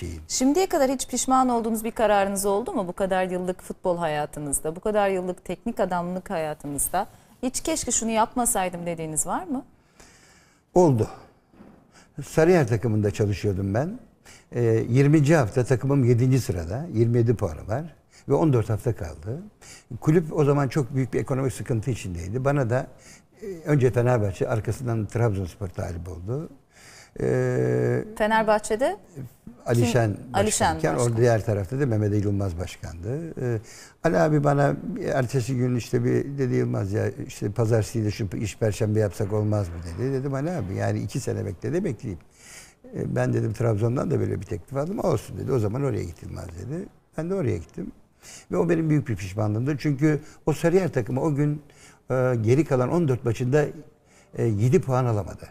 şeyim. Şimdiye kadar hiç pişman olduğunuz bir kararınız oldu mu? Bu kadar yıllık futbol hayatınızda, bu kadar yıllık teknik adamlık hayatınızda. Hiç keşke şunu yapmasaydım dediğiniz var mı? Oldu. Sarıyer takımında çalışıyordum ben. Ee, 20. hafta takımım 7. sırada. 27 puanı var. Ve 14 hafta kaldı. Kulüp o zaman çok büyük bir ekonomik sıkıntı içindeydi. Bana da e, önce Fenerbahçe arkasından Trabzonspor talip oldu. Ee, Fenerbahçe'de Alişen başkanken başkan. orada diğer tarafta da Mehmet Yılmaz başkandı. Ee, Ali abi bana ertesi gün işte bir dedi Yılmaz ya işte pazartesi de şu iş perşembe yapsak olmaz mı dedi. Dedim Ali abi yani iki sene bekle de bekleyeyim. Ee, ben dedim Trabzon'dan da böyle bir teklif aldım olsun dedi. O zaman oraya git Yılmaz dedi. Ben de oraya gittim. Ve o benim büyük bir pişmanlığımdır. Çünkü o Sarıyer takımı o gün e, geri kalan 14 maçında e, 7 puan alamadı.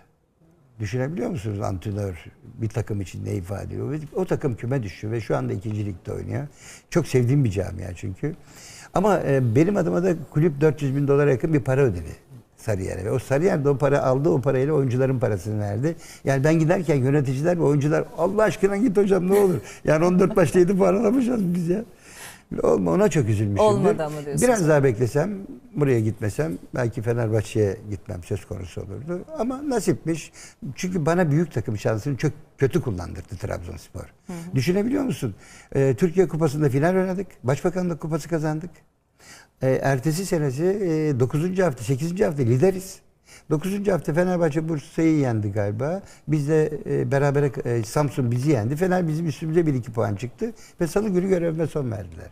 Düşünebiliyor musunuz antrenör bir takım için ne ifade ediyor? O takım küme düştü ve şu anda ikinci ligde oynuyor. Çok sevdiğim bir camia çünkü. Ama e, benim adıma da kulüp 400 bin dolara yakın bir para ödedi Sarıyer'e. Ve o Sarıyer de o para aldı o parayla oyuncuların parasını verdi. Yani ben giderken yöneticiler ve oyuncular Allah aşkına git hocam ne olur. Yani 14 maçta 7 puan alamayacağız biz ya. Olma ona çok üzülmüşümdür. Olmadı ama diyorsunuz. Biraz daha beklesem, buraya gitmesem belki Fenerbahçe'ye gitmem söz konusu olurdu. Ama nasipmiş. Çünkü bana büyük takım şansını çok kötü kullandırdı Trabzonspor. Düşünebiliyor musun? Ee, Türkiye Kupası'nda final oynadık. Başbakanlık kupası kazandık. Ee, ertesi senesi e, 9. hafta, 8. hafta lideriz. 9. hafta Fenerbahçe Bursa'yı yendi galiba. Biz de e, beraber e, Samsun bizi yendi. Fener bizim üstümüze 1-2 puan çıktı. Ve salı günü görevime son verdiler.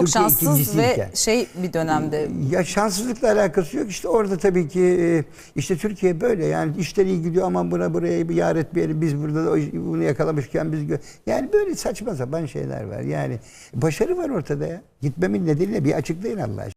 Çok Türkiye şanssız ve şey bir dönemde. Ya şanssızlıkla alakası yok. İşte orada tabii ki e, işte Türkiye böyle yani işler iyi gidiyor aman buna buraya bir yar etmeyelim biz burada da bunu yakalamışken biz yani böyle saçma sapan şeyler var. Yani başarı var ortada ya. Gitmemin nedeni ne? Bir açıklayın Allah aşkına.